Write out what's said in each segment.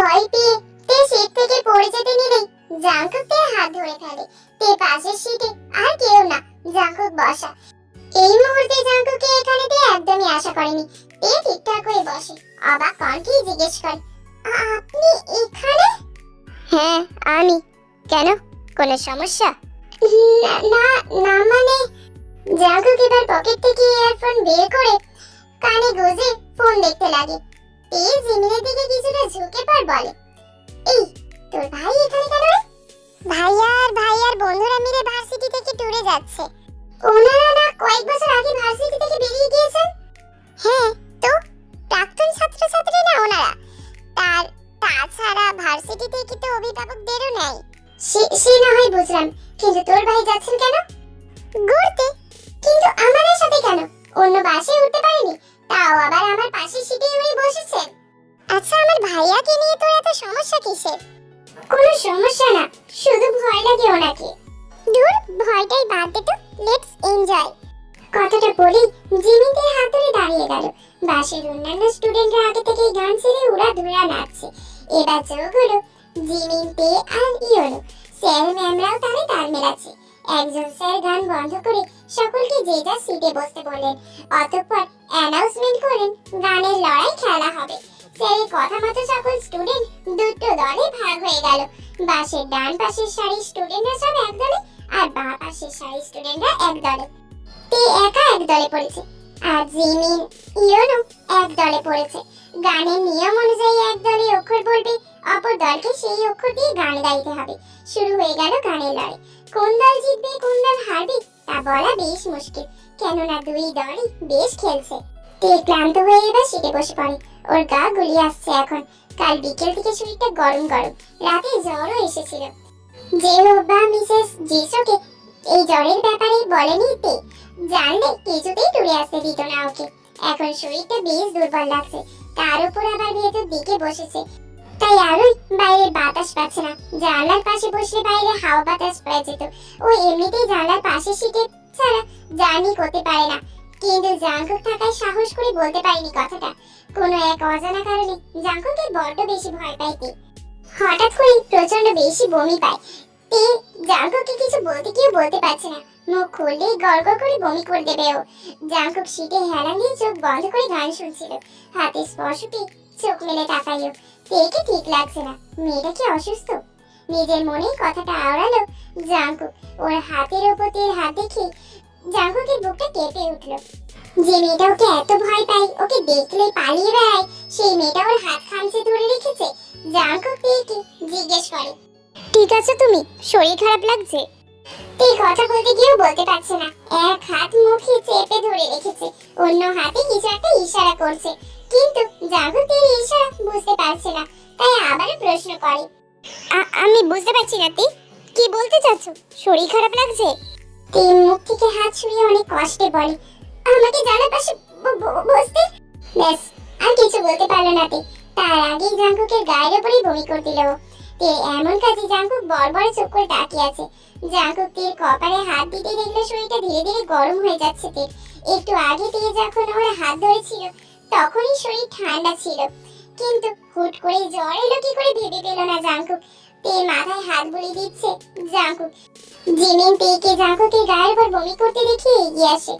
ভয় পেয়ে তে সিট থেকে পড়ে যেতে নিলেই জাঙ্কুক তে হাত ধরে ফেলে। তে পাশের সিটে আর কেউ না জাঙ্কুক বসা। এই মুহূর্তে জাঙ্কুকে এখানে তে একদমই আশা করেনি। তে ঠিকঠাক হয়ে বসে অবাক কণ্ঠেই জিজ্ঞেস করে। আপনি এখানে? হ্যাঁ আমি। কেন? কোনো সমস্যা? না না না মানে জাঙ্কুক এবার পকেট থেকে ইয়ারফোন বের করে কানে গুজে ফোন দেখতে লাগে। তে জিমিনের দিকে কিছুটা ঝুঁকে পর বলে এই তোর ভাই এখানে কেন রে? ভাইয়া আর ভাইয়ার বন্ধুরা মিলে ভার্সিটি থেকে ট্যুরে যাচ্ছে। ওনারা না কয়েক বছর আগে ভার্সিটি থেকে বেরিয়ে গিয়েছেন? হ্যাঁ তো প্রাক্তন ছাত্রছাত্রী না ওনারা? তার তাছাড়া ভার্সিটি থেকে তো অভিভাবকদেরও সে সে না হয় বুঝলাম কিন্তু তোর ভাই যাচ্ছেন কেন? ঘুরতে। কিন্তু আমাদের সাথে কেন? অন্য বাসে উঠতে পারেনি? তাও আবার আমার পাশে সিটে উনি বসেছেন। আচ্ছা আমার ভাইয়াকে নিয়ে তোর এত সমস্যা কিসের? কোনো সমস্যা না, শুধু ভয় লাগে ওনাকে। দূর ভয়টাই বাদ দে তো লেটস এনজয় কথাটা বলি জিমিতে হাত ধরে দাঁড়িয়ে গেল। বাসের অন্যান্য স্টুডেন্টরা আগে থেকে গান ছেড়ে উড়া ধুরা নাচছে। এবার যোগ হলো জিমিন তে আর ইয়োনো স্যার, ম্যামরাও তালে তাল মেলাচ্ছে। একজন স্যার গান বন্ধ করে সকলকে যে যার সিটে বসতে বললেন। অতঃপর অ্যানাউন্সমেন্ট করেন গানের লড়াই খেলা হবে। স্যারের কথা মতো সকল স্টুডেন্ট দুটো দলে ভাগ হয়ে গেল। বাসের ডান পাশের সারির স্টুডেন্টরা সব এক দলে আর বাঁ পাশের সারির স্টুডেন্টরা এক দলে। তে একা এক দলে পড়েছে। আর জিমিন ইয়োনো এক দলে পড়েছে। গানের নিয়ম অনুযায়ী এক দলে অক্ষর বলবে অপর দলকে সেই অক্ষর দিয়ে গান গাইতে হবে। শুরু হয়ে গেল গানের লড়াই। কোন দল জিতবে কোন দল হারবে, তা বলা বেশ মুশকিল। কেননা দুই দলই বেশ খেলছে। তে ক্লান্ত হয়ে এবার সিটে বসে পড়ে। ওর গা গুলিয়ে আসছে এখন। কাল বিকেল থেকে শরীরটা গরম গরম। রাতে জ্বরও এসেছিল। যে হোক বা মিসেস জিসোকে, এই জ্বরের ব্যাপারে বলেনি তে জানলে কিছুতেই টুরে আসতে দিত না ওকে। এখন শরীরটা বেশ দুর্বল লাগছে। তার উপর আবার ভেতর দিকে বসেছে। তাই আরোই বাইরের বাতাস পাচ্ছে না জানলার পাশে বসলে বাইরে হাওয়া বাতাস পেয়ে যেত। ও এমনিতেই জানলার পাশে সিটে ছাড়া জার্নি করতে পারে না। কিন্তু জাঙ্কুক থাকায় সাহস করে বলতে পারিনি কথাটা। কোনো এক অজানা কারণে জাঙ্কুকে বড্ড বেশি ভয় পায় তে। হঠাৎ করে প্রচণ্ড বেশি বমি পায়। তে জাঙ্কুককে কিছু বলতে গিয়ে বলতে পারছে না। মুখ খুললেই গড় গড় করে বমি করে দেবে ও। জাঙ্কুক সিটে হেলান দিয়ে চোখ বন্ধ করে গান শুনছিল। হাতে স্পর্শ পেয়ে চোখ মেলে তাকাইও তেকে ঠিক লাগছে না। মেয়েটা কি অসুস্থ? নিজের মনেই কথাটা আওড়ালো জাঙ্কুক ওর হাতের ওপর তের হাত দেখে জাঙ্কুকের বুকটা কেঁপে উঠল। যে মেয়েটা ওকে এত ভয় পায়, ওকে দেখলে পালিয়ে বেড়ায়, সেই মেয়েটা ওর হাত খামচে ধরে রেখেছে। জাঙ্কুক তেকে জিজ্ঞেস করে, ঠিক আছে তুমি? শরীর খারাপ লাগছে? তে কথা বলতে গিয়েও বলতে পারছে না। এক হাত মুখে চেপে ধরে রেখেছে। অন্য হাতে কিছু একটা ইশারা করছে। কিন্তু তের ইশারা বুঝতে পারছে না, তাই আবারও প্রশ্ন করে। আমি বুঝতে পারছি না, তে। কি বলতে চাচ্ছ? শরীর খারাপ লাগছে? তে, মুখ থেকে হাত ছুঁয়ে অনেক কষ্টে বলে। আমাকে জানার পাশে বসতে? ব্যাস, আর কিছু বলতে পারল না, তে। তার আগেই জাঙ্কুকের গায়ের উপরেই বমি করে দিল। তে, এমন কাজে জাঙ্কুক বড় চোখ করে তাকিয়ে আছে। জাঙ্কুক তীর কপালে হাত দিতে দেখল শরীরটা ধীরে ধীরে গরম হয়ে যাচ্ছে তীর একটু আগে দিয়ে যখন ওর হাত ধরেছিল তখনই শরীর ঠান্ডা ছিল। কিন্তু হুট করে জ্বর এলো কি করে ভেবে পেল না জাঙ্কুক তে মাথায় হাত বুলিয়ে দিচ্ছে জাঙ্কুক জিমিন তেকে জাঙ্কুকের গায়ের উপর বমি করতে দেখে এগিয়ে আসে।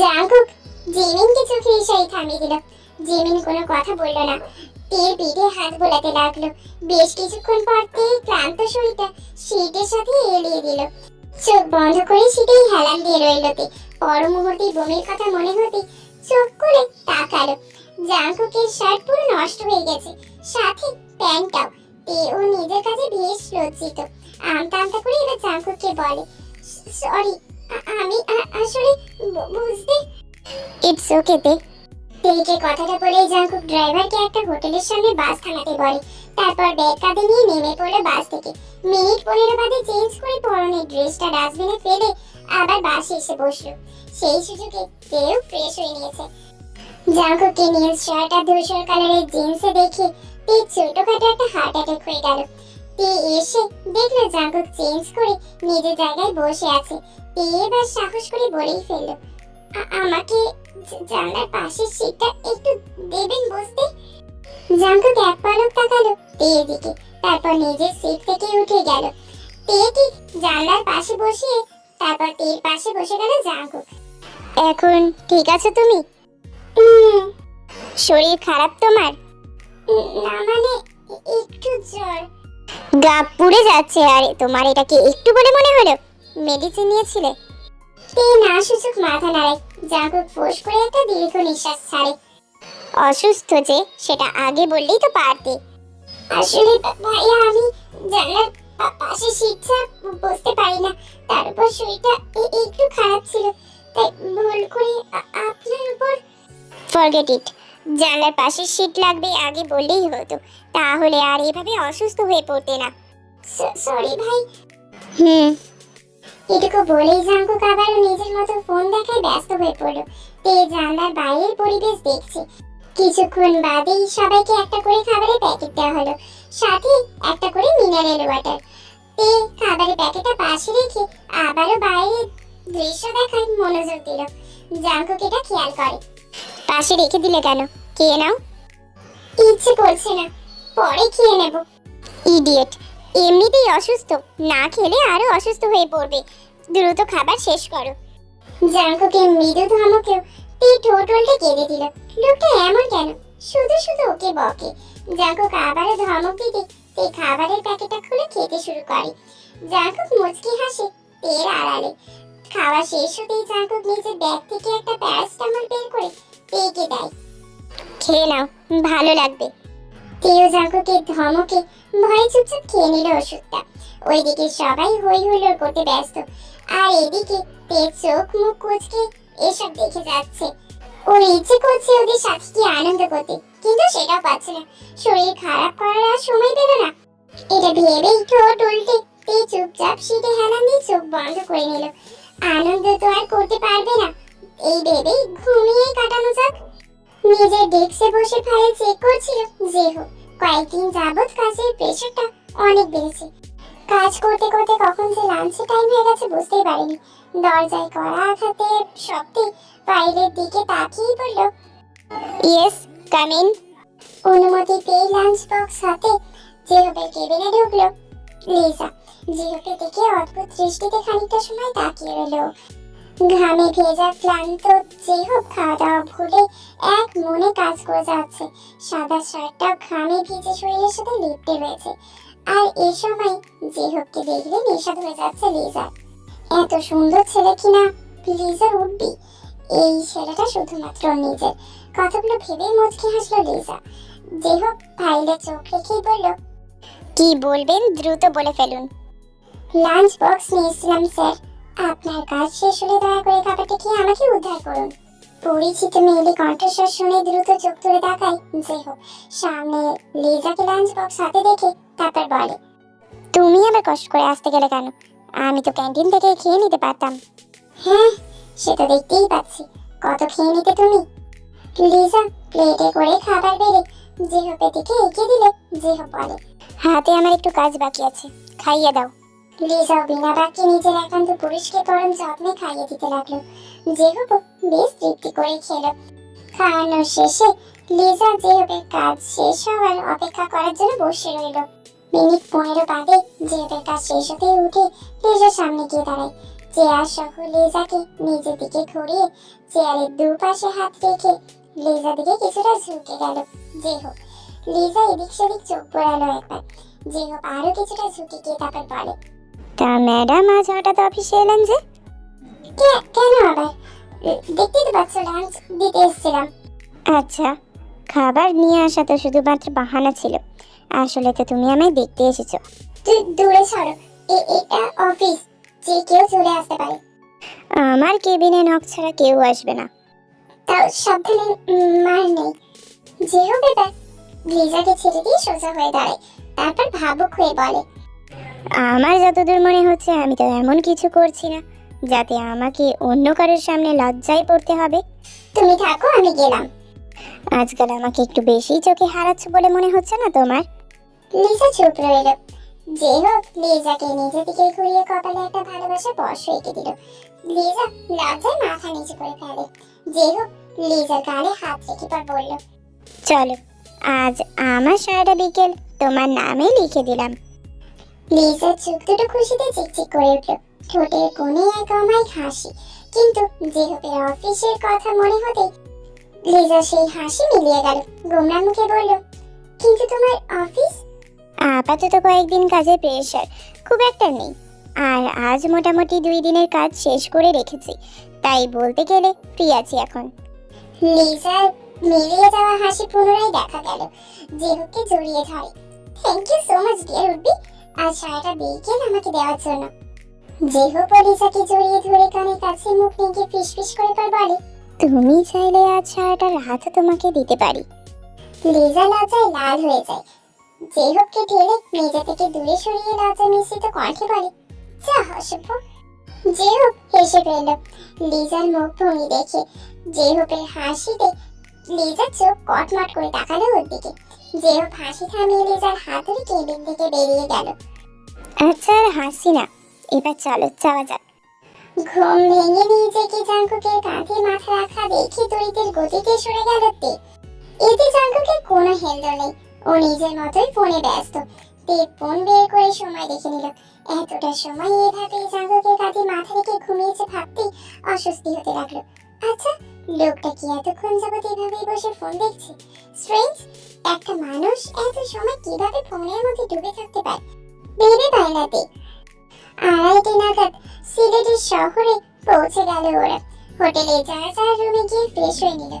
জাঙ্কুক জিমিনকে চোখে ইশারায় থামিয়ে দিল। জিমিন কোনো কথা বলল না। তের পিঠে হাত বোলাতে লাগল। বেশ কিছুক্ষণ পর তে ক্লান্ত শরীরটা শীতের সাথে এলিয়ে দিল। চোখ বন্ধ করে শীতেই হেলান দিয়ে রইল তে। পর মুহূর্তে বমির কথা মনে হতে চোখ করে তাকালো। জাঙ্কুকের শার্ট পুরো নষ্ট হয়ে গেছে। সাথে প্যান্টটাও। তে ও নিজের কাছে বেশ লজ্জিত। আমতা আমতা করে এবার জাঙ্কুককে বলে, সরি আমি আসলে বুঝতে ইটস ওকে তে। তেকে কথাটা বলে জাঙ্কুক ড্রাইভারকে একটা হোটেলের সামনে বাস থামাতে বলে। তারপর ব্যাগ কাঁধে নিয়ে নেমে পড়ল বাস থেকে। মিনিট পনেরো বাদে চেঞ্জ করে পরনের ড্রেসটা ডাস্টবিনে ফেলে আবার বাসে এসে বসল। সেই সুযোগে কেউ ফ্রেশ হয়ে নিয়েছে জাঙ্কুককে নীল শার্ট আর ধূসর কালারের জিন্সে দেখে তে ছোটখাটো একটা হার্ট অ্যাটাক হয়ে গেল। তে এসে দেখল জাঙ্কুক চেঞ্জ করে নিজের জায়গায় বসে আছে। তে এবার সাহস করে বলেই ফেলল আমাকে জানলার পাশের সিটটা একটু দেবেন বসতে? জাঙ্কুক এক পলক তাকালো তের দিকে। তারপর নিজের সিট থেকে উঠে গেল। তে ঠিক জানলার পাশে বসিয়ে তারপর তের পাশে বসে গেল জাঙ্কুক। এখন ঠিক আছে তুমি? শরীর খারাপ তোমার? না মানে একটু জ্বর। গা পুড়ে যাচ্ছে আরে তোমার এটা কি একটু বলে মনে হলো? মেডিসিন নিয়েছিলে? তে না সুযোগ মাথা নাড়ায় জাঙ্কুক ফোঁস করে একটা দীর্ঘ নিঃশ্বাস ছাড়ে। অসুস্থ যে সেটা আগে বললেই তো পারতে। আসলে ভাইয়া আমি জানলার পাশে শীতটা বসতে পারি না। তার উপর শরীরটা একটু খারাপ ছিল। তাই ভুল করে আপনার উপর ফরগেট ইট জানলার পাশে শীত লাগবে আগে বললেই হতো। তাহলে আর এভাবে অসুস্থ হয়ে পড়তে না। সরি ভাই। হুম। এটুকু বলেই জাঙ্কুক আবারও নিজের মতো ফোন দেখায় ব্যস্ত হয়ে পড়ল। তে জানলার বাইরের পরিবেশ দেখছে। কিছুক্ষণ বাদেই সবাইকে একটা করে খাবারের প্যাকেট দেওয়া হলো। সাথে একটা করে মিনারেল ওয়াটার তে খাবারের প্যাকেটটা পাশে রেখে আবারও বাইরের দৃশ্য দেখায় মনোযোগ দিল। জাঙ্কুক এটা খেয়াল করে। পাশে রেখে দিলে কেন? খেয়ে নাও। ইচ্ছে করছে না। পরে খেয়ে নেব। ইডিয়েট এমনিতেই অসুস্থ। না খেলে আরও অসুস্থ হয়ে পড়বে। দ্রুত খাবার শেষ করো। জাঙ্কুকে মৃদু ধমকেও তে ঠোঁট কেঁদে দিল। লোকটা এমন কেন? শুধু শুধু ওকে বকে। জাঙ্কুক আবারও ধমক দিতে তে খাবারের প্যাকেটটা খুলে খেতে শুরু করে। জাঙ্কুক মুচকি হাসে তের আড়ালে। খাওয়া শেষ হতেই জাঙ্কুক নিজের ব্যাগ থেকে একটা প্যারাসিটামল বের করে তেকে দেয়। খেয়ে নাও, ভালো লাগবে। তেও জাঙ্কুকে ধমকে ভয়ে চুপচাপ খেয়ে নিল ওষুধটা। ওইদিকে সবাই হই হুল্লোড় করতে ব্যস্ত। আর এদিকে তের চোখ মুখ কুচকে এসব দেখে যাচ্ছে। ওর ইচ্ছে করছে ওদের সাথে কি আনন্দ করতে, কিন্তু সেটাও পাচ্ছে না। শরীর খারাপ করার আর সময় পেল না। এটা ভেবেই ঠোঁট উল্টে তে চুপচাপ সিটে হেলান দিয়ে চোখ বন্ধ করে নিল। আনন্দ তো আর করতে পারবে না। এই ভেবেই ঘুমিয়ে কাটানো যাক। নিজের ডেস্কে বসে ফাইল চেক করছিল। যে হোক, কয়েকদিন যাবৎ কাজের প্রেশারটা অনেক বেড়েছে। কাজ করতে করতে কখন যে লাঞ্চের টাইম হয়ে গেছে বুঝতেই পারিনি। দরজায় করা আঘাতে শব্দে ফাইলের দিকে তাকিয়ে বলল ইয়েস কাম ইন অনুমতি পেয়ে লাঞ্চ বক্স হাতে জিহবের কেবিনে ঢুকলো। লিসা জিহকে দেখে অদ্ভুত দৃষ্টিতে খানিকটা সময় তাকিয়ে রইল। ঘামে ভেজা ক্লান্ত জিহব খাওয়া দাওয়া ভুলে এক মনে কাজ করে যাচ্ছে। সাদা শার্টটা ঘামে ভিজে শরীরের সাথে লিপটে রয়েছে আর এই সময় জিহবকে দেখলে নেশা ধরে যাচ্ছে লিজার। এত সুন্দর ছেলে কিনা? লিজার উঠবি। এই ছেলেটা শুধুমাত্র নিজের। কথাগুলো ভেবেই মুচকি হাসলো লিজা। জিহব ফাইলে চোখ রেখেই বলল, কি বলবেন? দ্রুত বলে ফেলুন। লাঞ্চ বক্স নিয়েছিলাম, স্যার। আপনার কাজ শেষ হলে দয়া করে খাবারটা খেয়ে আমাকে উদ্ধার করুন। পরিচিত মেয়েলি কণ্ঠস্বর শুনে দ্রুত চোখ তুলে তাকায়। যে হোক, সামনে লিজাকে লাঞ্চ বক্স হাতে দেখে তারপর বলে, তুমি আবার কষ্ট করে আসতে গেলে কেন? আমি তো ক্যান্টিন থেকে খেয়ে নিতে পারতাম। হ্যাঁ সে তো দেখতেই পাচ্ছি। কত খেয়ে নিতে তুমি? লিজা প্লেটে করে খাবার বেড়ে জেহপের দিকে এগিয়ে দিলে জেহপ বলে, হাতে আমার একটু কাজ বাকি আছে, খাইয়ে দাও। লিজা বিনা বাক্যে নিজের একান্ত পুরুষকে পরম যত্নে খাইয়ে দিতে লাগল। জেহব বেশ তৃপ্তি করে খেলো। খাওয়ানোর শেষে লিজা জেহবের কাজ শেষ হওয়ার অপেক্ষা করার জন্য বসে রইল। মিনিট পনেরো বাদে জেহবের কাজ শেষ হতে উঠে লিজার সামনে গিয়ে দাঁড়ায়। চেয়ার সহ লিজাকে নিজের দিকে ঘুরিয়ে চেয়ারের দুপাশে হাত রেখে লিজা দিকে কিছুটা ঝুঁকে গেল। জেহব লিজা এদিক সেদিক চোখ পড়ালো একবার। জেহব আরও কিছুটা ঝুঁকে গিয়ে তারপর বলে তা ম্যাডাম আজ হঠাৎ অফিসে এলেন যে? কেন আবার? দেখতেই তো পাচ্ছ লাঞ্চ দিতে এসেছিলাম। আচ্ছা খাবার নিয়ে আসা তো শুধুমাত্র বাহানা ছিল। আসলে তো তুমি আমায় দেখতে এসেছ। দূরে সরো। এটা অফিস যে কেউ চলে আসতে পারে। আমার কেবিনে নক ছাড়া কেউ আসবে না। তাও সাবধানে মার নেই। যে হোক ব্যাপার লিজাকে ছেড়ে দিয়ে সোজা হয়ে দাঁড়ায়। তারপর ভাবুক হয়ে বলে। আমার যতদূর মনে হচ্ছে আমি তো এমন কিছু করছি না যাতে আমাকে অন্য কারোর সামনে লজ্জায় পড়তে হবে। তুমি থাকো আমি গেলাম। আজকাল আমাকে একটু বেশি চোখে হারাচ্ছ বলে মনে হচ্ছে না তোমার? লিসা চুপ রইল। যে হোক লিজাকে নিজের দিকে ঘুরিয়ে কপালে একটা ভালোবাসা বর্ষ এঁকে দিল। লিজা লজ্জায় মাথা নিচু করে ফেলে। যে হোক লিজার গালে হাত রেখে পর বলল চলো আজ আমার সারাটা বিকেল তোমার নামে লিখে দিলাম। লিজার চোখ দুটো খুশিতে চিকচিক করে উঠল। ঠোঁটের কোণে এক অমায়িক হাসি। কিন্তু জেহবের অফিসের কথা মনে হতে লিজা সেই হাসি মিলিয়ে গেল। গোমরা মুখে বলল কিন্তু তোমার অফিস? আপাতত কয়েকদিন কাজের প্রেশার খুব একটা নেই। আর আজ মোটামুটি দুই দিনের কাজ শেষ করে রেখেছি। তাই বলতে গেলে ফ্রি আছি এখন। লিজার মিলিয়ে যাওয়া হাসি পুনরায় দেখা গেল। জেহুকে জড়িয়ে ধরে thank you so much dear would be আজ সারাটা বিকেল আমাকে দেওয়ার জন্য। জেহু লিজাকে জড়িয়ে ধরে কানে কাছে মুখ নিয়ে ফিস ফিস করে পর বলে, তুমি চাইলে আজ সারাটা রাতও তোমাকে দিতে পারি। লিজা লজ্জায় লাল হয়ে যায়। জেহুককে ঠেলে মেজে থেকে দূরে সরিয়ে লজ্জা মিশ্রিত কণ্ঠে বলে, যা হাসব জেহুক হেসে ফেলল। লিজার মুখ ভঙ্গি দেখে জেহুকের হাসিতে লিজার চোখ কটমট করে তাকালো ওর দিকে। জেহুক হাসি থামিয়ে লিজার হাত ধরে কেবিন থেকে বেরিয়ে গেল। আচ্ছা আর হাসি না। এবার চলো যাওয়া যাক। ঘুম ভেঙে নিজেকে জাঙ্কুকের কাঁধে মাথা রাখা দেখে তরিতের গতিতে সরে গেল তে। এতে জাঙ্কুকের কোনো হেলদো নেই। ও নিজের মতোই ফোনে ব্যস্ত। তে ফোন বের করে সময় দেখে নিল। এতটা সময় এভাবে জাঙ্কুকের কাঁধে মাথা রেখে ঘুমিয়েছে ভাবতেই অস্বস্তি হতে লাগল। আচ্ছা লোকটা কি এতক্ষণ যাবত এভাবেই বসে ফোন দেখছে? স্ট্রেঞ্জ একটা মানুষ এত সময় কীভাবে ফোনের মধ্যে ডুবে থাকতে পারে? ভেবে পায় না আড়াইটে নাগাদ সিলেটের শহরে পৌঁছে গেল ওরা। হোটেলে যার যার রুমে গিয়ে ফ্রেশ হয়ে নিল।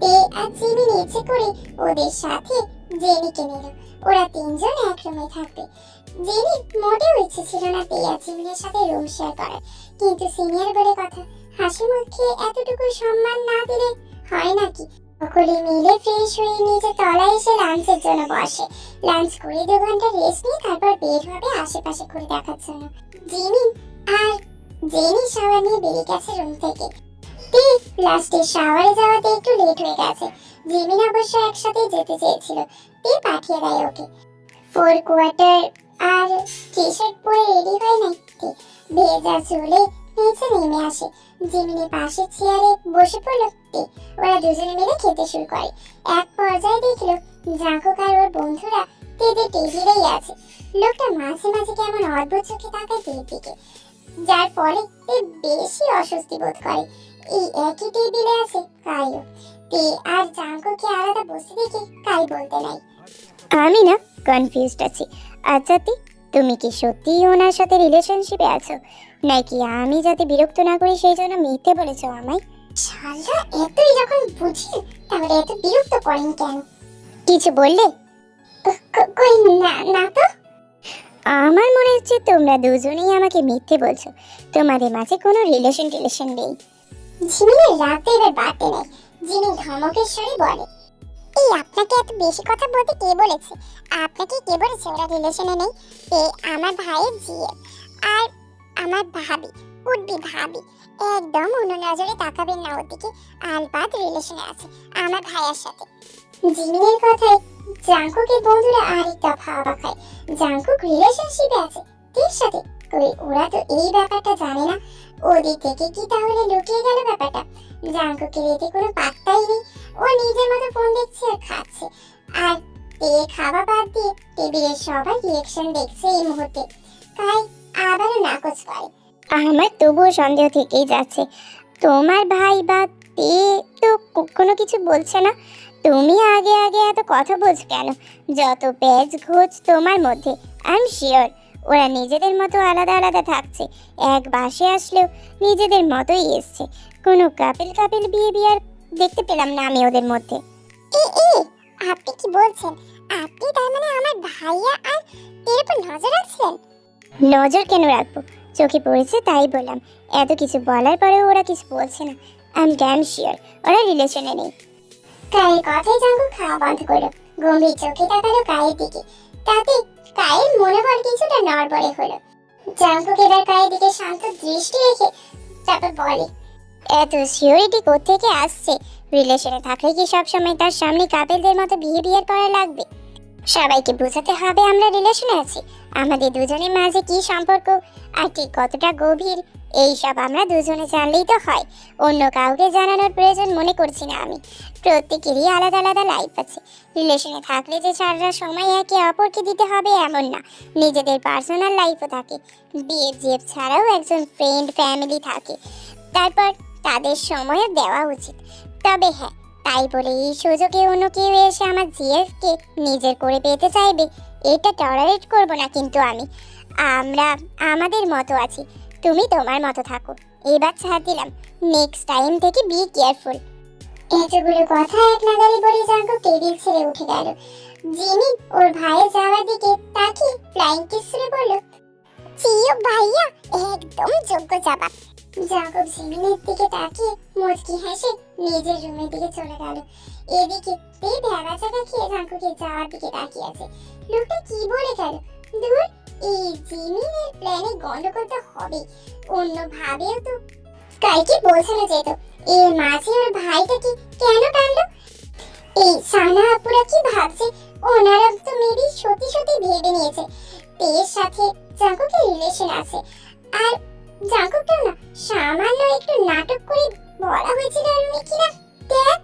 তে আর জিমি নিচে করে ওদের সাথে জেনিকে নিল। ওরা তিনজন এক রুমে থাকবে। জেনি মোটেও ইচ্ছে ছিল না তে আর জিমিনের সাথে রুম শেয়ার করার। কিন্তু সিনিয়র বলে কথা, হাসি মুখে এতটুকু সম্মান না দিলে হয় নাকি? সকলে মিলে ফ্রেশ হয়ে নিচে তলায় এসে লাঞ্চের জন্য বসে। লাঞ্চ করে দু ঘণ্টা রেস্ট নিয়ে তারপর বের হবে আশেপাশে ঘুরে দেখার জন্য। জিমি আর জেনি শাওয়ার নিয়ে বেরিয়ে গেছে রুম থেকে। তে লাস্টে শাওয়ারে যাওয়াতে একটু লেট হয়ে গেছে। জিমিন অবশ্য একসাথে যেতে চেয়েছিল। তে পাঠিয়ে দেয় ওকে। ফোর কোয়ার্টার আর টি শার্ট পরে রেডি হয়ে তে। ভেজা চুলে নিচে নেমে আসে। জিমিনের পাশে চেয়ারে বসে পড়ল ওরা দুজনে মিলে খেতে শুরু করে। এক পর্যায়ে দেখল জাঙ্কুক আর ওর বন্ধুরা তেদের টেবিলেই আছে। লোকটা মাঝে মাঝে কেমন অদ্ভুত চোখে তাকায় তের দিকে। যার ফলে তে বেশি অস্বস্তি বোধ করে। এই একই টেবিলে আছে কাইও তে আর জাঙ্কুকে আলাদা বসে দেখে কাই বলতে নাই। আমি না কনফিউজড আছি। আচ্ছা তি, তুমি কি সত্যিই ওনার সাথে রিলেশনশিপে আছো? নাকি আমি যাতে বিরক্ত না করি সেই জন্য মিথ্যে বলেছ আমায়। শালা এতই যখন বুঝি তাহলে এত বিরক্ত করেন কেন? কিছু বললে? কই না না তো? আমার মনে হচ্ছে তোমরা দুজনেই আমাকে মিথ্যে বলছো। তোমাদের মাঝে কোনো রিলেশন টিলেশন নেই। ঝিমিনের রাতে এবার বাড়তে নেই জিমি ধমকের স্বরে বলে। এই আপনাকে এত বেশি কথা বলতে কে বলেছে? আপনাকে কে বলেছে ওরা রিলেশনে নেই? এ আমার ভাইয়ের জিয়ে আর আমার ভাবি উঠবি ভাবি। একদম অন্য নজরে তাকাবেন না ওদিকে আলবাদ রিলেশনে আছে, আমার ভাইয়ের সাথে। জিমিনের কথায়, জাঙ্কুকের বন্ধুরা আরেক দফা অবাক হয় জাঙ্কুক রিলেশনশিপে আছে তীর সাথে। কই, ওরা তো এই ব্যাপারটা জানে না। ওদিক থেকে কি তাহলে লুকিয়ে গেল ব্যাপারটা? জাঙ্কুকের এতে কোনো পাত্তাই নেই। ও নিজের মতো ফোন দেখছে আর খাচ্ছে। আর তে খাওয়া বাদ দিয়ে টেবিলের সবাই রিয়েকশন দেখছে এই মুহূর্তে। তাই আবারও নাকচ করে আমার তবুও সন্দেহ থেকেই যাচ্ছে। তোমার ভাই বা তে তো কোনো কিছু বলছে না? তুমি আগে আগে এত কথা বলছো কেন? যত প্যাচ ঘোচ তোমার মধ্যে আই এম শিওর ওরা নিজেদের মতো আলাদা আলাদা থাকছে। এক বাসে আসলেও নিজেদের মতোই এসছে। কোনো কাপিল কাপিল বিয়ে বিয়ার দেখতে পেলাম না আমি ওদের মধ্যে। এ এ, আপনি কি বলছেন? আপনি তার মানে আমার ভাইয়া আর এর উপর নজর রাখছেন? নজর কেন রাখব? চোখে পড়েছে তাই বললাম এত কিছু বলার পরেও ওরা কিছু বলছে না। আই এম ড্যাম শিওর ওরা রিলেশনে নেই। কায়ের কথাই জাঙ্গু খাওয়া বন্ধ করল। গম্ভীর চোখে তাকালো কায়ের দিকে। তাতে কায়ের মনোবল কিছুটা নড়বড়ে হলো। জাঙ্গুক এবার কায়ের দিকে শান্ত দৃষ্টি রেখে তারপর বলে এত সিওরিটি থেকে আসছে? রিলেশনে থাকলে কি সবসময় তার সামনে কাপেলদের মতো বিহেভিয়ার করা লাগবে? সবাইকে বোঝাতে হবে আমরা রিলেশনে আছি। আমাদের দুজনের মাঝে কি সম্পর্ক? আর ঠিক কতটা গভীর? এইসব আমরা দুজনে জানলেই তো হয়। অন্য কাউকে জানানোর প্রয়োজন মনে করছি না আমি। প্রত্যেকেরই আলাদা আলাদা লাইফ আছে। রিলেশনে থাকলে যে সারা সময় একে অপরকে দিতে হবে এমন না। নিজেদের পার্সোনাল লাইফও থাকে। বিয়ে জিএফ ছাড়াও একজন ফ্রেন্ড ফ্যামিলি থাকে। তারপর তাদের সময়ও দেওয়া উচিত। তবে হ্যাঁ তাই বলে এই সুযোগে অন্য কেউ এসে আমার জিএফকে নিজের করে পেতে চাইবে, এটা টলারেট করব না কিন্তু আমি। আমরা, আমাদের মতো আছি, তুমি তোমার মতো থাকো। এবার ছাড় দিলাম নেক্সট টাইম থেকে বি কেয়ারফুল এতগুলো কথা এক নাগারে বলে জাঙ্কু টেবিল ছেড়ে উঠে গেল। জিমি ওর ভাইয়ের যাওয়ার দিকে তাকিয়ে ফ্লাইং কিস বলল চিও ভাইয়া, একদম যোগ্য জবাব। জাঙ্কুক জিমিনের দিকে তাকিয়ে মুচকি হেসে নিজের রুমের দিকে চলে গেল। এদিকে তে ভেড়া চাকা খেয়ে জাঙ্কুকের যাওয়ার দিকে তাকিয়ে আছে। লোকটা কি বলে গেল? দূর এই জিমিনের প্ল্যানে গন্ডগোল তো হবে অন্য ভাবেও তো কাইকে বোঝানো যেত এর মাঝে ওর ভাইটাকে কেন টানলো? এই সানা আপুরা কি ভাবছে? ওনারা তো মেবি সত্যি সত্যি ভেবে নিয়েছে। তের সাথে জাঙ্কুকের রিলেশন আছে। আর জাগো কেন? সামান্য একটু নাটক করে বলা হয়েছিল আর মিকি দেখ